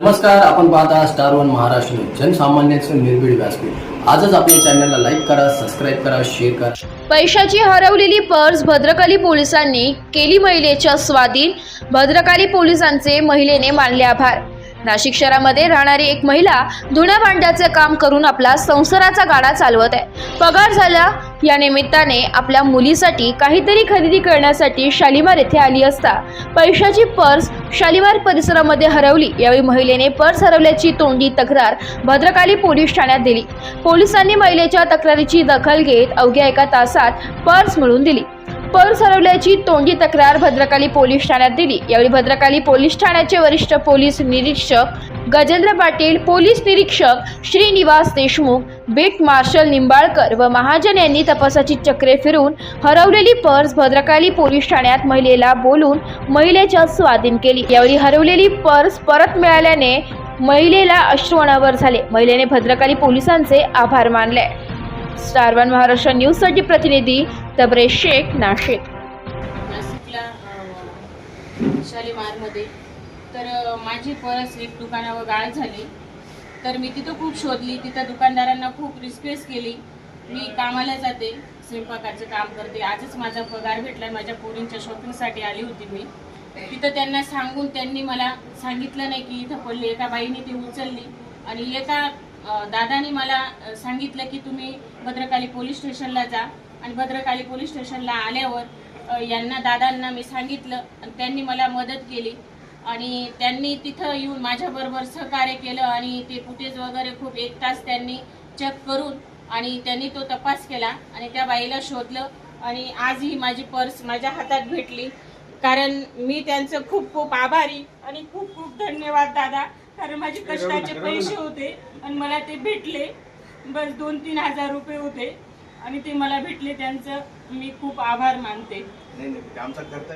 नमस्कार आपण पाहता स्टार वन महाराष्ट्र जनसामान्यांचं निर्भीड व्यासपीठ. आजच आपल्या चॅनलला लाईक करा सबस्क्राईब करा शेअर करा. पैशाची हरवलेली पर्स भद्रकाली पोलिसांनी केली महिलेच्या स्वाधीन. भद्रकाली पोलिसांचे महिलेने मानले आभार. नाशिक शहरामध्ये राहणारी एक महिला धुण्या भांड्याचे काम करून आपला संसाराचा गाडा चालवत आहे. पगार झाला या निमित्ताने आपल्या मुलीसाठी काहीतरी खरेदी करण्यासाठी शालिमार येथे आली असता. पैशाची पर्स शालिमार परिसरामध्ये हरवली. यावेळी महिलेने पर्स हरवल्याची तोंडी तक्रार भद्रकाली पोलीस ठाण्यात दिली. पोलिसांनी महिलेच्या तक्रारीची दखल घेत अवघ्या एका तासात पर्स मिळवून दिली. पर्स हरवल्याची तोंडी तक्रार भद्रकाली पोलीस ठाण्यात दिली. यावेळी भद्रकाली पोलीस ठाण्याचे वरिष्ठ पोलीस निरीक्षक गजेंद्र पाटील पोलीस निरीक्षक श्रीनिवास देशमुख बीट मार्शल निंबाळकर व महाजन यांनी तपासाची चक्रे फिरून हरवलेली पर्स भद्रकाली पोलीस ठाण्यात महिलेला बोलून महिलेच्या स्वाधीन केली. यावेळी हरवलेली पर्स परत मिळाल्याने महिलेला अश्रू अनावर झाले. महिलेने भद्रकाली पोलिसांचे आभार मानले. स्टार वन महाराष्ट्र न्यूजसाठी प्रतिनिधी तबरे शेख नाशिक. नाशिकला शालीमारमध्ये तर माझी परस एक दुकानावर गाळ झाली. तर मी तिथं खूप शोधली. तिथं दुकानदारांना खूप रिक्वेस्ट केली. मी कामाला जाते. स्वयंपाकाचं काम करते. आजच माझा पगार भेटला माझ्या पोरींच्या शॉपिंगसाठी आली होती मी. तिथं त्यांना सांगून त्यांनी मला सांगितलं नाही की इथं पडली. एका बाईने ती उचलली. आणि एका दादाने मला सांगितलं की तुम्ही भद्रकाली पोलीस स्टेशनला जा. आणि भद्रकाली पोलीस स्टेशनला आल्यावर यांना दादांना मी सांगितलं. आणि त्यांनी मला मदत केली. आणि त्यांनी तिथं येऊन माझ्याबरोबर सहकार्य केलं आणि ते फुटेज वगैरे खूप एक तास त्यांनी चेक करून आणि त्यांनी तो तपास केला आणि त्या बाईला शोधलं आणि आज ही माझी पर्स माझ्या हातात भेटली. कारण मी त्यांचं खूप खूप आभारी आणि खूप खूप धन्यवाद दादा. कारण माझे कष्टाचे पैसे होते आणि मला ते भेटले. बस दोन तीन हजार रुपये होते आणि ते मला भेटले. त्यांचं मी खूप आभार मानते. नाही नाही आमचा